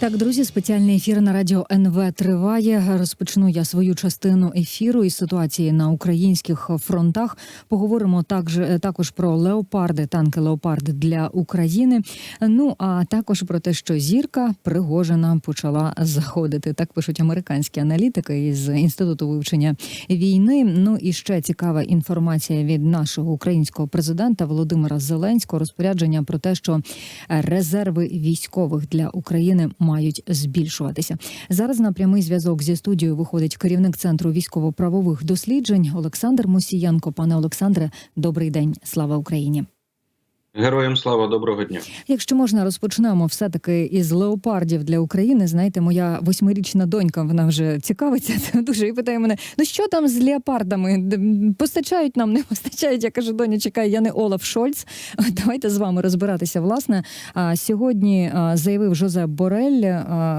Так, друзі, спеціальний ефір на радіо НВ триває. Розпочну я свою частину ефіру із ситуації на українських фронтах. Поговоримо також, також про леопарди, танки леопарди для України. Ну а також про те, що зірка Пригожина почала заходити. Так пишуть американські аналітики із інституту вивчення війни. Ну і ще цікава інформація від нашого українського президента Володимира Зеленського. Розпорядження про те, що резерви військових для України мають збільшуватися. Зараз на прямий зв'язок зі студією виходить керівник центру військово-правових досліджень Олександр Мусіянко. Пане Олександре, добрий день. Слава Україні. Героям слава доброго дня. Якщо можна, розпочнемо все таки із леопардів для України. Знаєте, моя восьмирічна донька вона вже цікавиться дуже і питає мене: ну що там з леопардами? Постачають нам, не постачають. Я кажу, доня, чекай, я не Олаф Шольц. Давайте з вами розбиратися. Власне, А, сьогодні заявив Жозеп Борель,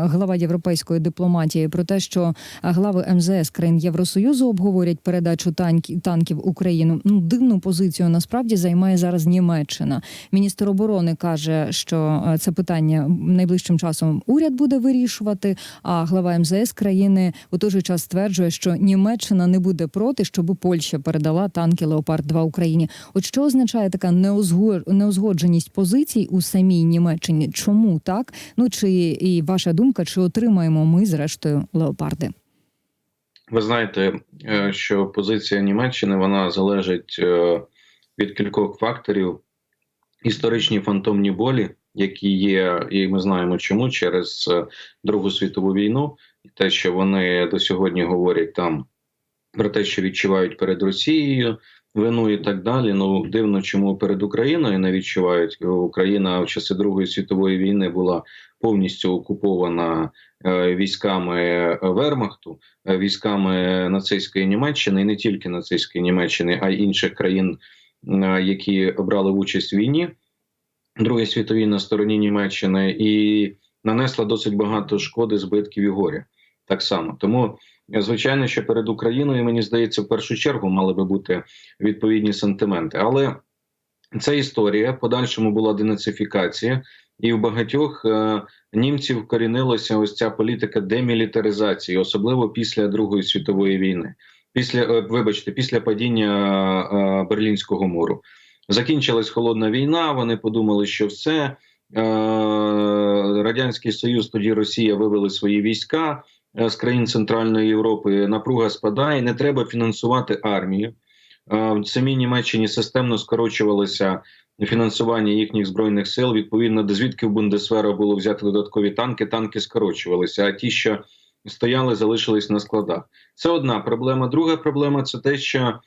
глава європейської дипломатії, про те, що глави МЗС країн Євросоюзу обговорять передачу танків танків Україну. Ну дивну позицію насправді займає зараз Німеччина. Міністр оборони каже, що е, це питання найближчим часом уряд буде вирішувати. А глава МЗС країни у той же час стверджує, що Німеччина не буде проти, щоб Польща передала танки Леопард 2 Україні. От що означає така неузго- неузгодженість позицій у самій Німеччині? Чому так? Ну чи і ваша думка, чи отримаємо ми зрештою леопарди? Ви знаєте, е, що позиція Німеччини вона залежить е, від кількох факторів. Історичні фантомні болі, які є, і ми знаємо чому через е, Другу світову війну, і те, що вони до сьогодні говорять там про те, що відчувають перед Росією вину і так далі. Ну дивно, чому перед Україною не відчувають. Україна в часи Другої світової війни була повністю окупована е, військами Вермахту, е, військами нацистської Німеччини, і не тільки нацистської Німеччини, а й інших країн, які брали участь в війні Другій світовій на стороні Німеччини, і нанесла досить багато шкоди, збитків і горя. Так само тому. е, Звичайно, що перед Україною, мені здається, в першу чергу мали би бути відповідні сантименти. Але ця історія в подальшому була денацифікація, і в багатьох е, німців вкорінилася ось ця політика демілітаризації, особливо після Другої світової війни. Після е, вибачте, після падіння е, Берлінського муру закінчилась холодна війна. Вони подумали, що все е, радянський союз, тоді Росія вивели свої війська е, з країн Центральної Європи. Напруга спадає, не треба фінансувати армію. Е, В самій Німеччині системно скорочувалося фінансування їхніх збройних сил. Відповідно, звідки в Бундесвера було взяти додаткові танки, танки скорочувалися. А ті, що стояли, залишились на складах. Це одна проблема. Друга проблема це те, що е,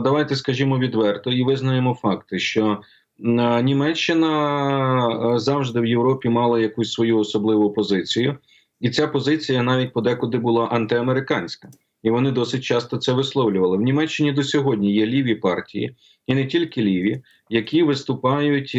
давайте скажімо відверто і визнаємо факти, що е, Німеччина е, завжди в Європі мала якусь свою особливу позицію, і ця позиція навіть подекуди була антиамериканська. І вони досить часто це висловлювали. В Німеччині до сьогодні є ліві партії, і не тільки ліві, які виступають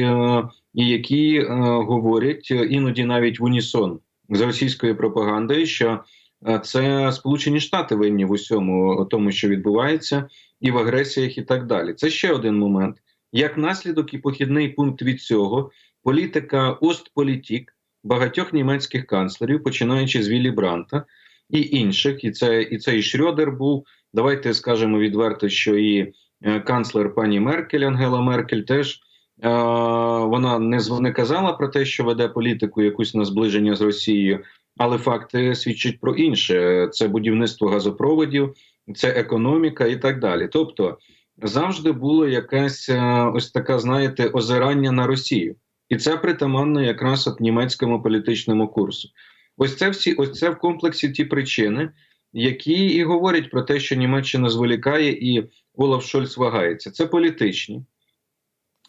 і які говорять іноді навіть в унісон з російською пропагандою, що е, це Сполучені Штати винні в усьому тому, що відбувається, і в агресіях, і так далі. Це ще один момент. Як наслідок і похідний пункт від цього політика Остполітік багатьох німецьких канцлерів, починаючи з Віллі Бранта і інших, і це і це і Шрьодер був. Давайте скажемо відверто, що і е, канцлер пані Меркель Ангела Меркель теж е, вона не не казала про те, що веде політику якусь на зближення з Росією, але факти свідчать про інше: це будівництво газопроводів, це економіка і так далі. Тобто завжди було якесь е, ось така, знаєте, озирання на Росію, і це притаманно якраз от німецькому політичному курсу. Ось це всі, ось це в комплексі ті причини, які і говорять про те, що Німеччина зволікає і Олаф Шольц вагається. Це політичні.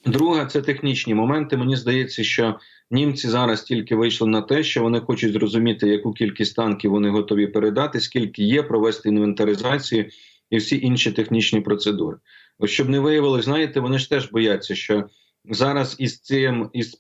Друга це технічні моменти. Мені здається, що німці зараз тільки вийшли на те, що вони хочуть зрозуміти, яку кількість танків вони готові передати, скільки є, провести інвентаризацію і всі інші технічні процедури. Щоб не виявилось, знаєте, вони ж теж бояться, що зараз із цим із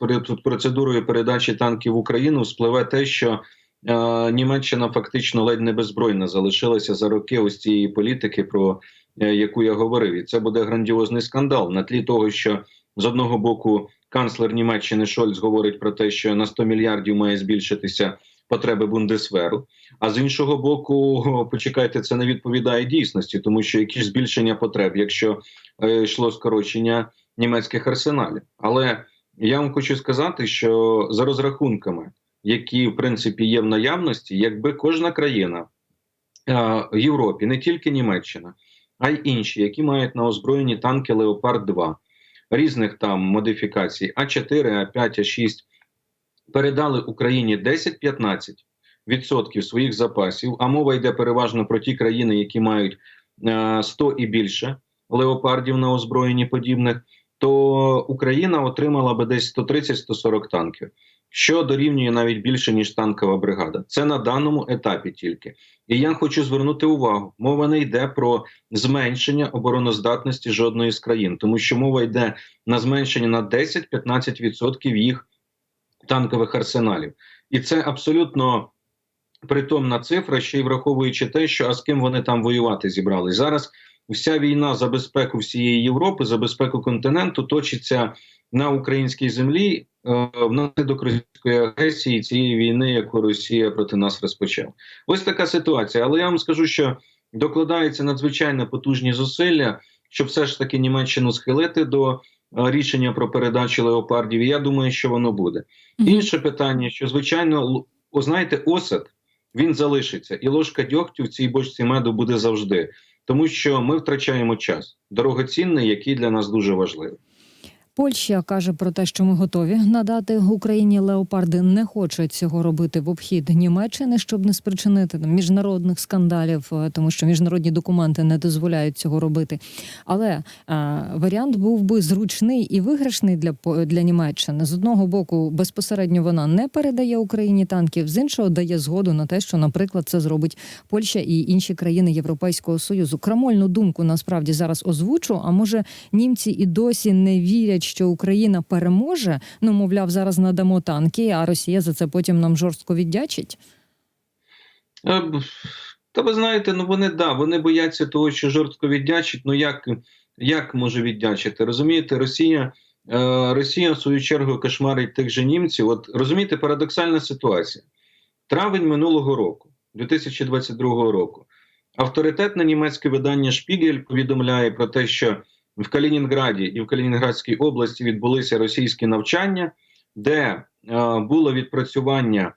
процедурою передачі танків в Україну спливе те, що е, Німеччина фактично ледь не беззбройна залишилася за роки ось цієї політики, про е, яку я говорив, і це буде грандіозний скандал на тлі того, що з одного боку канцлер Німеччини Шольц говорить про те, що на 100 мільярдів має збільшитися потреби Бундесверу. А з іншого боку, почекайте, це не відповідає дійсності, тому що які ж збільшення потреб, якщо е, йшло скорочення німецьких арсеналів. Але я вам хочу сказати, що за розрахунками, які в принципі є в наявності, якби кожна країна е, в Європі, не тільки Німеччина, а й інші, які мають на озброєнні танки Леопард 2 різних там модифікацій. А4, А5, А6, передали Україні 10-15 відсотків своїх запасів. А мова йде переважно про ті країни, які мають е, 100 і більше леопардів на озброєнні подібних, то Україна отримала би десь 130-140 танків, що дорівнює навіть більше ніж танкова бригада. Це на даному етапі тільки. І я хочу звернути увагу: мова не йде про зменшення обороноздатності жодної з країн, тому що мова йде на зменшення на 10-15% їх танкових арсеналів, і це абсолютно притомна цифра, ще й враховуючи те, що а з ким вони там воювати зібрались зараз. Вся війна за безпеку всієї Європи, за безпеку континенту точиться на українській землі внаслідок російської агресії цієї війни, яку Росія проти нас розпочала. Ось така ситуація. Але я вам скажу, що докладаються надзвичайно потужні зусилля, щоб все ж таки Німеччину схилити до е, рішення про передачу леопардів. І я думаю, що воно буде. Інше питання, що звичайно, л- о, знаєте, осад він залишиться, і ложка дьогтю в цій бочці меду буде завжди, тому що ми втрачаємо час дорогоцінний, який для нас дуже важливий. Польща каже про те, що ми готові надати Україні леопарди. Не хоче цього робити в обхід Німеччини, щоб не спричинити там, міжнародних скандалів, е, тому що міжнародні документи не дозволяють цього робити. Але е, варіант був би зручний і виграшний для для Німеччини. З одного боку, безпосередньо вона не передає Україні танків, з іншого дає згоду на те, що, наприклад, це зробить Польща і інші країни Європейського союзу. Крамольну думку насправді зараз озвучу. А може німці і досі не вірять, що Україна переможе. Ну мовляв, зараз надамо танки, а Росія за це потім нам жорстко віддячить. Е, Та ви знаєте, ну вони да, вони бояться того, що жорстко віддячить. Ну як, як може віддячити? Розумієте, Росія, е, Росія в свою чергу кошмарить тих же німців. От розумієте, парадоксальна ситуація. Травень минулого року, 2022 року, авторитетне німецьке видання Шпігель повідомляє про те, що в Калінінграді і в Калінінградській області відбулися російські навчання, де е, було відпрацювання е,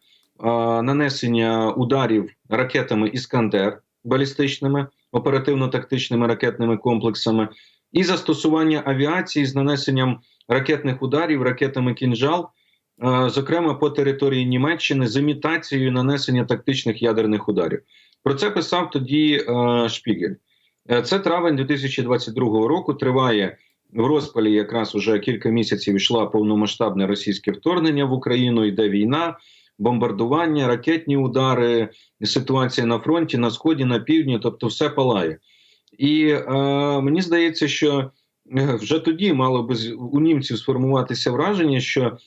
нанесення ударів ракетами Іскандер балістичними оперативно-тактичними ракетними комплексами, і застосування авіації з нанесенням ракетних ударів ракетами кінжал, е, зокрема по території Німеччини, з імітацією нанесення тактичних ядерних ударів. Про це писав тоді е, Шпігель. Е, Це травень 2022 року. Триває в розпалі. Якраз уже кілька місяців йшла повномасштабне російське вторгнення в Україну. Йде війна, бомбардування, ракетні удари, ситуація на фронті, на сході, на півдні, тобто все палає. І е, мені здається, що е, вже тоді мало би у німців сформуватися враження, що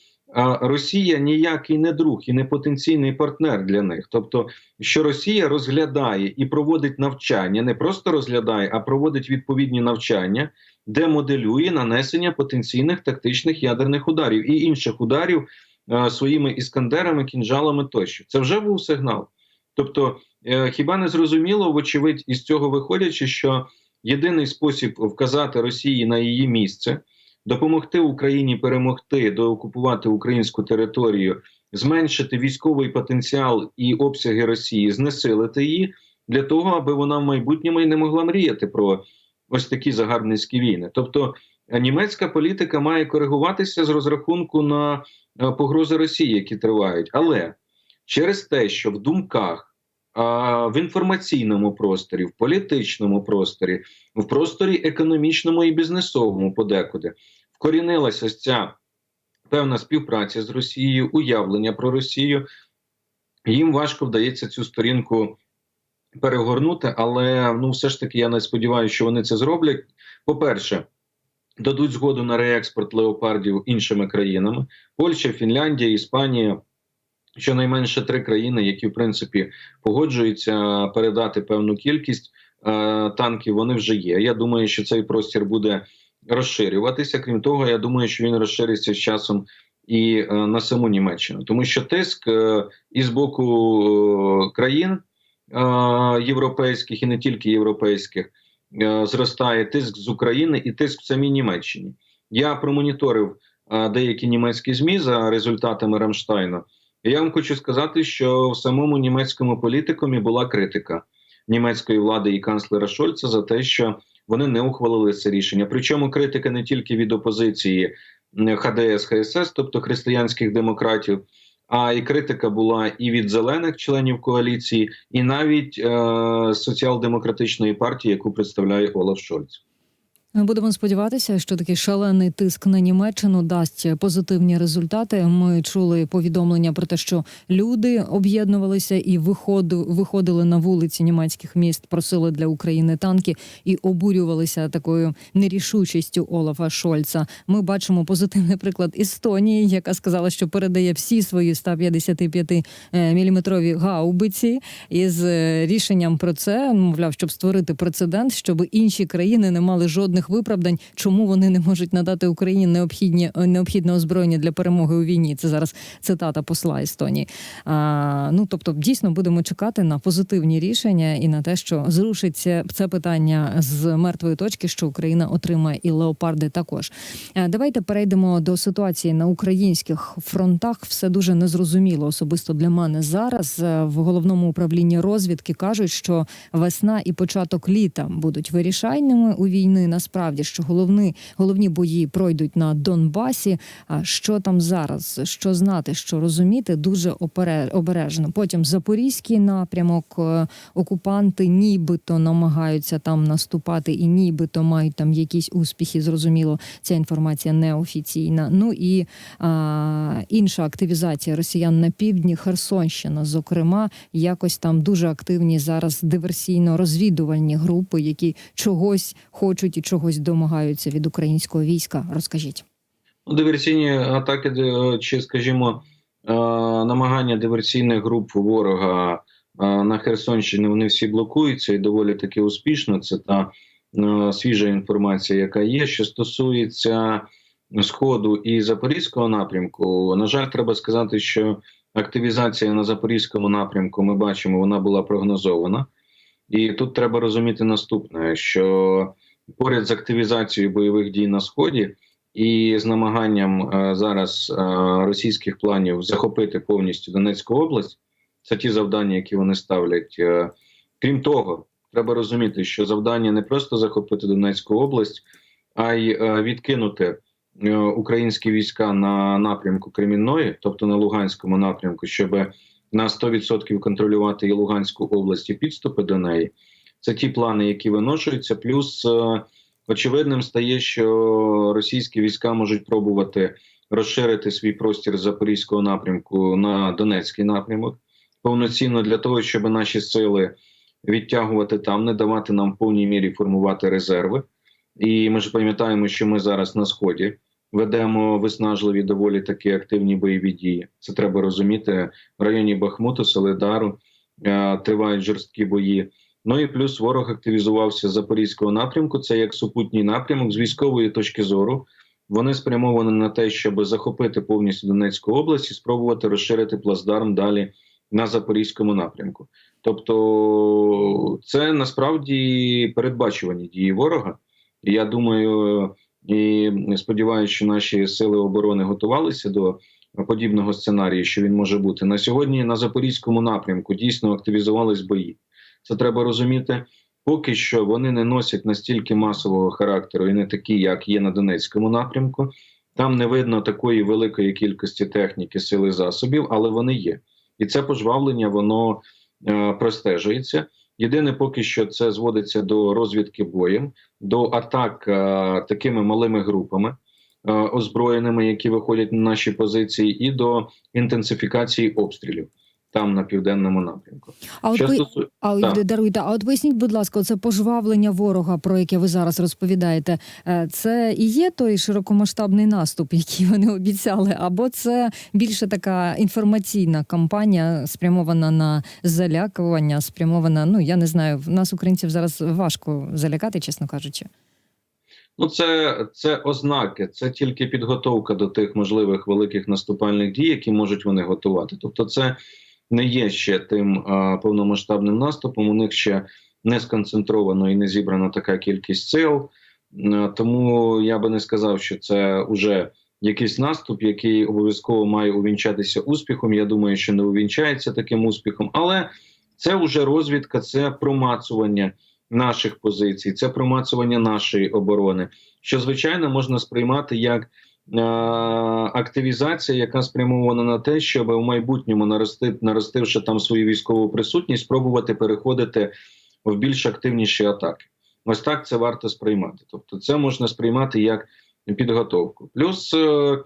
Росія ніякий не друг і не потенційний партнер для них. Тобто, що Росія розглядає і проводить навчання, не просто розглядає, а проводить відповідні навчання, де моделює нанесення потенційних тактичних ядерних ударів і інших ударів е, своїми іскандерами, кінжалами тощо. Це вже був сигнал. Тобто, е, хіба не зрозуміло, вочевидь, із цього виходячи, що єдиний спосіб вказати Росії на її місце допомогти Україні перемогти, доокупувати українську територію, зменшити військовий потенціал і обсяги Росії, знесилити її для того, аби вона в майбутньому і не могла мріяти про ось такі загарбницькі війни. Тобто е, німецька політика має коригуватися з розрахунку на е, погрози Росії, які тривають, але через те, що в думках в інформаційному просторі, в політичному просторі, в просторі економічному і бізнесовому подекуди вкорінилася ця певна співпраця з Росією, уявлення про Росію. Їм важко вдається цю сторінку перегорнути, але ну, все ж таки я не сподіваюся, що вони це зроблять. По-перше, дадуть згоду на реекспорт леопардів іншими країнами: Польща, Фінляндія, Іспанія. Щонайменше три країни, які в принципі погоджуються передати певну кількість е, танків, вони вже є. Я думаю, що цей простір буде розширюватися. Крім того, я думаю, що він розшириться з часом і е, на саму Німеччину, тому що тиск е, і з боку е, країн європейських і не тільки європейських зростає тиск з України і тиск в самій Німеччині. Я промоніторив деякі німецькі змі за результатами Рамштайну. Я вам хочу сказати, що в самому німецькому політикумі була критика німецької влади і канцлера Шольца за те, що вони не ухвалили це рішення. Причому критика не тільки від опозиції ХДС, ХСС, тобто християнських демократів, а і критика була і від зелених членів коаліції, і навіть е- соціал-демократичної партії, яку представляє Олаф Шольц. Будемо сподіватися, що такий шалений тиск на Німеччину дасть позитивні результати. Ми чули повідомлення про те, що люди об'єднувалися і виходили на вулиці німецьких міст, просили для України танки і обурювалися такою нерішучістю Олафа Шольца. Ми бачимо позитивний приклад Естонії, яка сказала, що передає всі свої 155 міліметрові гаубиці із е, рішенням про це, мовляв, щоб створити прецедент, щоб інші країни не мали жодних виправдань, чому вони не можуть надати Україні необхідні необхідне озброєння для перемоги у війні. Це зараз цитата посла Естонії. А, ну тобто, дійсно будемо чекати на позитивні рішення і на те, що зрушиться це питання з мертвої точки, що Україна отримає і леопарди також. Е, Давайте перейдемо до ситуації на українських фронтах. Все дуже незрозуміло особисто для мене зараз. Е, В головному управлінні розвідки кажуть, що весна і початок літа будуть вирішальними у війни. Насправді, що головні, головні бої пройдуть на Донбасі. А що там зараз? Що знати, що розуміти, дуже обережно. Потім запорізький напрямок. е, Окупанти нібито намагаються там наступати, і нібито мають там якісь успіхи. Зрозуміло, ця інформація неофіційна. Ну і а, інша активізація росіян на півдні, Херсонщина, зокрема, якось там дуже активні зараз диверсійно-розвідувальні групи, які чогось хочуть і чогось домагаються від українського війська. Розкажіть. Ну, Диверсійні атаки, чи, скажімо, е, намагання диверсійних груп ворога е, на Херсонщині вони всі блокуються і доволі таки успішно. Це та е, свіжа інформація, яка є. Що стосується сходу і запорізького напрямку, на жаль, треба сказати, що активізація на запорізькому напрямку ми бачимо, вона була прогнозована. І тут треба розуміти наступне: що поряд з активізацією бойових дій на сході. І з намаганням е, зараз е, російських планів захопити повністю Донецьку область, це ті завдання, які вони ставлять. Е, крім того, треба розуміти, що завдання не просто захопити Донецьку область, а й відкинути українські війська на напрямку Кремінної, тобто на Луганському напрямку, щоб на 100% контролювати і Луганську область і підступи до неї. Це ті плани, які виношуються, плюс. е, Очевидним стає, що російські війська можуть пробувати розширити свій простір запорізького напрямку на Донецький напрямок повноцінно для того, щоб наші сили відтягувати там, не давати нам в повній мірі формувати резерви. І ми ж пам'ятаємо, що ми зараз на сході ведемо виснажливі доволі такі активні бойові дії. Це треба розуміти в районі Бахмуту, Солидару е, тривають жорсткі бої. Ну і плюс ворог активізувався з запорізького напрямку. Це як супутній напрямок з військової точки зору. Вони спрямовані на те, щоб захопити повністю Донецьку область і спробувати розширити плацдарм далі на запорізькому напрямку. Тобто, це насправді передбачувані дії ворога. Я думаю і сподіваюся, що наші сили оборони готувалися до подібного сценарію, що він може бути на сьогодні. На запорізькому напрямку дійсно активізувались бої. Це треба розуміти. Поки що вони не носять настільки масового характеру і не такі, як є на Донецькому напрямку. Там не видно такої великої кількості техніки, сили засобів, але вони є. І це пожвавлення воно е, простежується. Єдине, поки що це зводиться до розвідки боєм, до атак е, такими малими групами е, озброєними, які виходять на наші позиції, і до інтенсифікації обстрілів там на південному напрямку. А от Що ви стосу- а Так. даруйте, а от поясніть, будь ласка, це пожвавлення ворога, про яке ви зараз розповідаєте. е, Це і є той широкомасштабний наступ, який вони обіцяли, або це більше така інформаційна кампанія, спрямована на залякування, спрямована. Ну я не знаю, в нас українців зараз важко залякати, чесно кажучи. Ну, це, це ознаки, це тільки підготовка до тих можливих великих наступальних дій, які можуть вони готувати. Тобто, це не є ще тим повномасштабним наступом. У них ще не сконцентровано і не зібрана така кількість сил. Тому я би не сказав, що це уже якийсь наступ, який обов'язково має увінчатися успіхом. Я думаю, що не увінчається таким успіхом, але це вже розвідка, це промацування наших позицій, це промацування нашої оборони, що звичайно можна сприймати як е, активізація, яка спрямована на те, щоб в майбутньому нарости, наростивши там свою військову присутність, спробувати переходити в більш активніші атаки. Ось так це варто сприймати. Тобто, це можна сприймати як підготовку. Плюс е,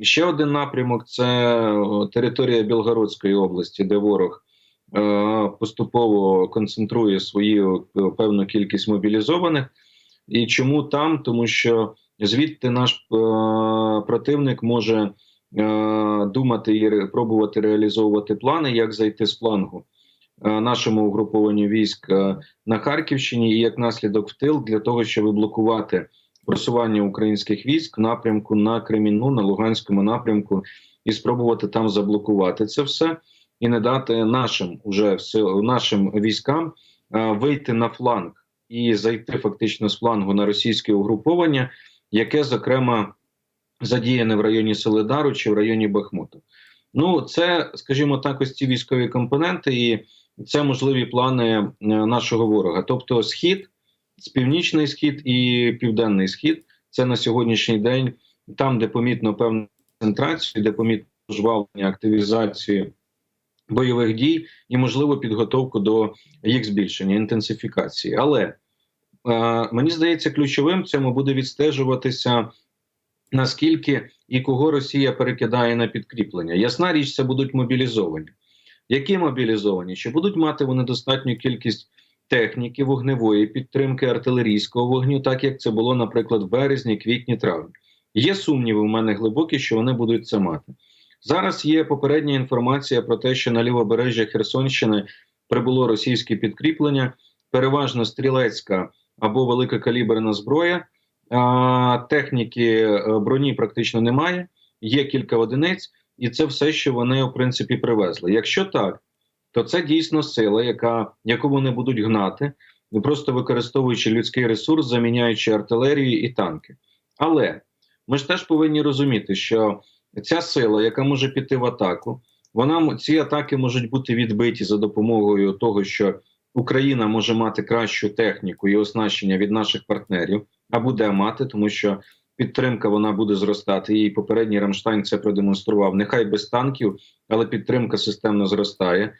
ще один напрямок це е, територія Білгородської області, де ворог е, поступово концентрує свою е, певну кількість мобілізованих. І чому там? Тому що звідти наш е, противник може е, думати і пробувати реалізовувати плани, як зайти з флангу е, нашому угрупованню військ на Харківщині, і як наслідок в тил для того, щоб блокувати просування українських військ в напрямку на Кремінну, на Луганському напрямку, і спробувати там заблокувати це все і не дати нашим уже все нашим військам вийти на фланг і зайти фактично з флангу на російське угруповання, яке зокрема задіяне в районі Солидару чи в районі Бахмуту. Ну, це, скажімо так, ось ці військові компоненти, і це можливі плани е, нашого ворога. Тобто, схід, північний схід і південний схід це на сьогоднішній день там, де помітно певну концентрацію, де помітно жвавлення, активізацію бойових дій і можливо підготовку до їх збільшення, інтенсифікації. Але мені здається, ключовим в цьому буде відстежуватися наскільки і кого Росія перекидає на підкріплення. Ясна річ, це будуть мобілізовані. Які мобілізовані? Чи будуть мати вони достатню кількість техніки, вогневої підтримки, артилерійського вогню, так як це було, наприклад, в березні, квітні, травні? Є сумніви у мене глибокі, що вони будуть це мати. Зараз є попередня інформація про те, що на лівобережжя Херсонщини прибуло російське підкріплення, переважно стрілецька або великокаліберна зброя. Техніки е, броні практично немає. Є кілька одиниць, і це все, що вони в принципі привезли. Якщо так, то це дійсно сила, яка яку вони будуть гнати, просто використовуючи людський ресурс, заміняючи артилерію і танки. Але ми ж теж повинні розуміти, що ця сила, яка може піти в атаку, вона ці атаки можуть бути відбиті за допомогою того, що Україна може мати кращу техніку і оснащення від наших партнерів, а буде мати, тому що підтримка вона буде зростати. І попередній Рамштайн це продемонстрував. Нехай без танків, але підтримка системно зростає.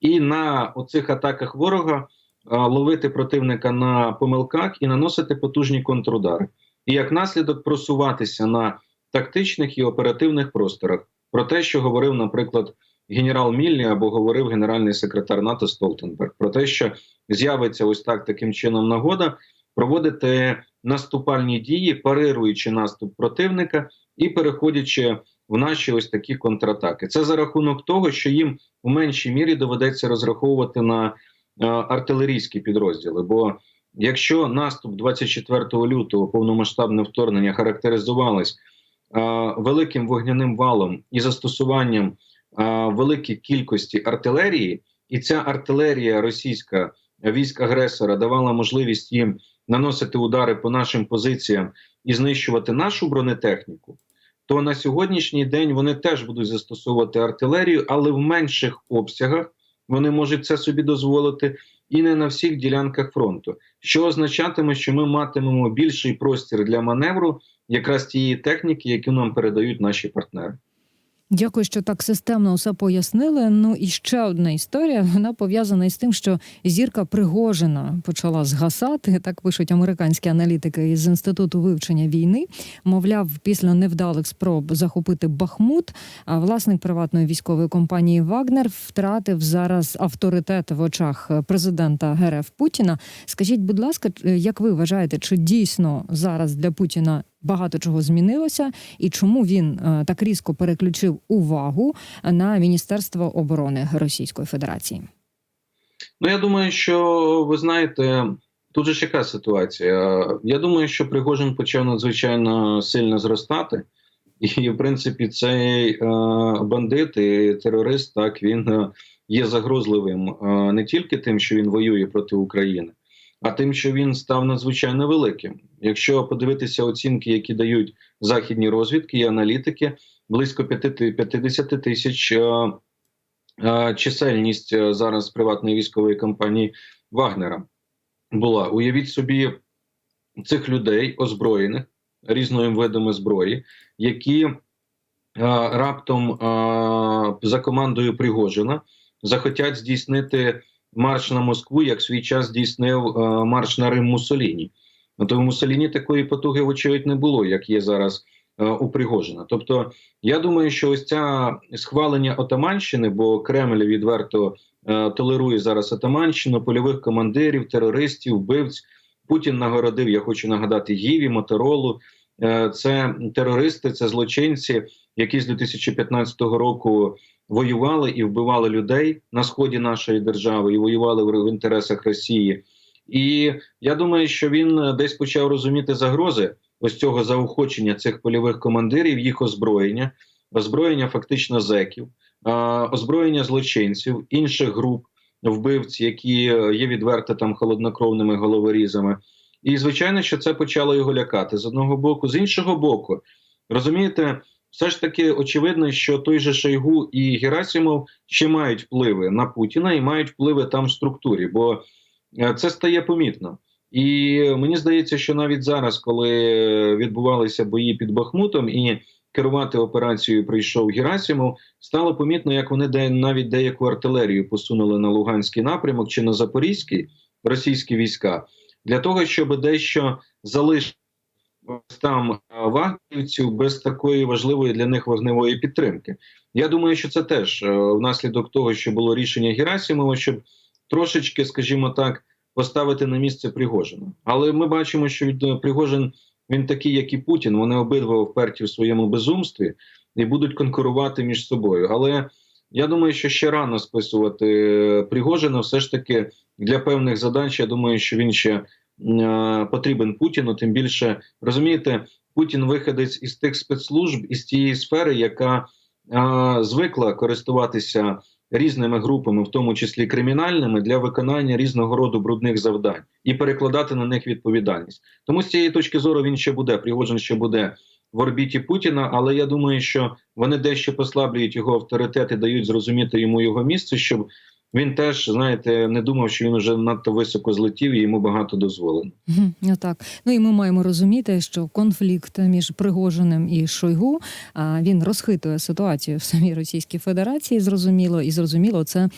І на оцих атаках ворога ловити противника на помилках і наносити потужні контрудари. І як наслідок просуватися на тактичних і оперативних просторах про те, що говорив, наприклад, генерал Міллі або говорив генеральний секретар НАТО Столтенберг, про те, що з'явиться ось так таким чином нагода проводити наступальні дії, парируючи наступ противника і переходячи в наші ось такі контратаки. Це за рахунок того, що їм у меншій мірі доведеться розраховувати на е, артилерійські підрозділи. Бо якщо наступ 24 лютого повномасштабне вторгнення характеризувалось е, великим вогняним валом і застосуванням е, великої кількості артилерії, і ця артилерія російська військ агресора давала можливість їм наносити удари по нашим позиціям і знищувати нашу бронетехніку, то на сьогоднішній день вони теж будуть застосовувати артилерію, але в менших обсягах вони можуть це собі дозволити і не на всіх ділянках фронту, що означатиме, що ми матимемо більший простір для маневру, якраз тієї техніки, яку нам передають наші партнери. Дякую, що так системно все пояснили. Ну і ще одна історія. Вона пов'язана із тим, що зірка Пригожина почала згасати. Так пишуть американські аналітики із інституту вивчення війни. Мовляв, після невдалих спроб захопити Бахмут, а власник приватної військової компанії Вагнер втратив зараз авторитет в очах президента ГРФ Путіна. Скажіть, будь ласка, як ви вважаєте, чи дійсно зараз для Путіна багато чого змінилося, і чому він е, так різко переключив увагу на Міністерство оборони Російської Федерації? Ну я думаю, що ви знаєте, Тут же ж яка ситуація? Я думаю, що Пригожин почав надзвичайно сильно зростати, і в принципі цей е, бандит і терорист, так він е, є загрозливим е, не тільки тим, що він воює проти України, а тим, що він став надзвичайно великим. Якщо подивитися оцінки, які дають західні розвідки і аналітики, близько 5 50 тисяч е, е, чисельність е, зараз приватної військової компанії Вагнера була. Уявіть собі цих людей, озброєних різними видами зброї, які раптом за командою Пригожина захотять здійснити марш на Москву, як свій час здійснив е, марш на Рим Муссоліні. То в Муссоліні такої потуги, вочевидь, не було, як є зараз е, у Пригожина. Тобто, я думаю, що ось ця схвалення Отаманщини, бо Кремль відверто е, толерує зараз Отаманщину, польових командирів, терористів, вбивць. Путін нагородив, я хочу нагадати, Гіві, Моторолу. Це терористи, це злочинці, які з 2015 року воювали і вбивали людей на сході нашої держави, і воювали в інтересах Росії. І я думаю, що він десь почав розуміти загрози ось цього заохочення цих польових командирів, їх озброєння, озброєння фактично зеків, озброєння злочинців, інших груп вбивць, які є відверто там холоднокровними головорізами. І звичайно, що це почало його лякати з одного боку, з іншого боку, розумієте, все ж таки очевидно, що той же Шойгу і Герасимов ще мають впливи на Путіна і мають впливи там в структурі, бо е, це стає помітно. І мені здається, що навіть зараз, коли відбувалися бої під Бахмутом і керувати операцією прийшов Герасимов, стало помітно, як вони де навіть деяку артилерію посунули на Луганський напрямок чи на Запорізький російські війська для того, щоб дещо залишити там а, вагнерівців без такої важливої для них вогневої підтримки. Я думаю, що це теж е, внаслідок того, що було рішення Герасимова, щоб трошечки, скажімо так, поставити на місце Пригожина. Але ми бачимо, що від е, Пригожин він такий, як і Путін. Вони обидва вперті в своєму безумстві і будуть конкурувати між собою. Але я думаю, що ще рано списувати е, Пригожина, все ж таки для певних задач. Я думаю, що він ще е, потрібен Путіну. Тим більше розумієте, Путін виходець із тих спецслужб із тієї сфери, яка е, звикла користуватися різними групами, в тому числі кримінальними, для виконання різного роду брудних завдань і перекладати на них відповідальність. Тому з цієї точки зору він ще буде Пригожин ще буде в орбіті Путіна, але я думаю, що вони дещо послаблюють його авторитет і дають зрозуміти йому його місце, щоб він теж, знаєте, не думав, що він вже надто високо злетів і йому багато дозволено. Ну так. Ну і ми маємо розуміти, що конфлікт між Пригожиним і Шойгу він розхитує ситуацію в самій Російській Федерації. Зрозуміло, і зрозуміло, це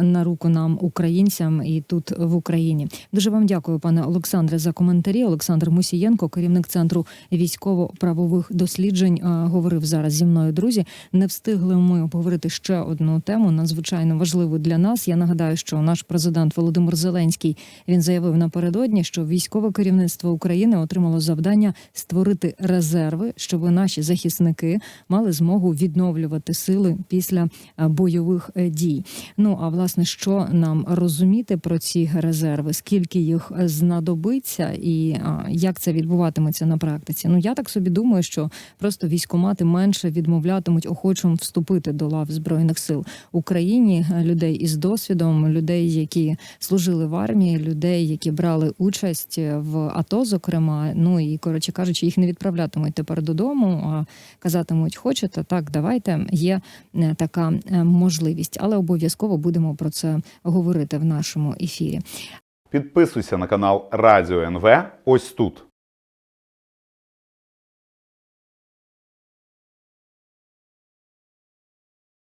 на руку нам, українцям, і тут в Україні. Дуже вам дякую, пане Олександре, за коментарі. Олександр Мусієнко, керівник центру військово-правових досліджень, говорив зараз зі мною. Друзі, не встигли ми обговорити ще одну тему, надзвичайно важливу для нас. Я нагадаю, що наш президент Володимир Зеленський він заявив напередодні, що військове керівництво України отримало завдання створити резерви, щоб наші захисники мали змогу відновлювати сили після е, бойових е, дій. Ну а власне, що нам розуміти про ці резерви, скільки їх е, знадобиться, і як це відбуватиметься на практиці? Ну я так собі думаю, що просто військомати менше відмовлятимуть охочим вступити до лав збройних сил Україні людей із досвідом, людей, які служили в армії, людей, які брали участь в АТО, зокрема. Ну і коротше кажучи, їх не відправлятимуть тепер додому, а казатимуть, хочете, так, давайте. Є е, така е, можливість, але обов'язково будемо про це говорити в нашому ефірі. Підписуйся на канал Радіо НВ ось тут.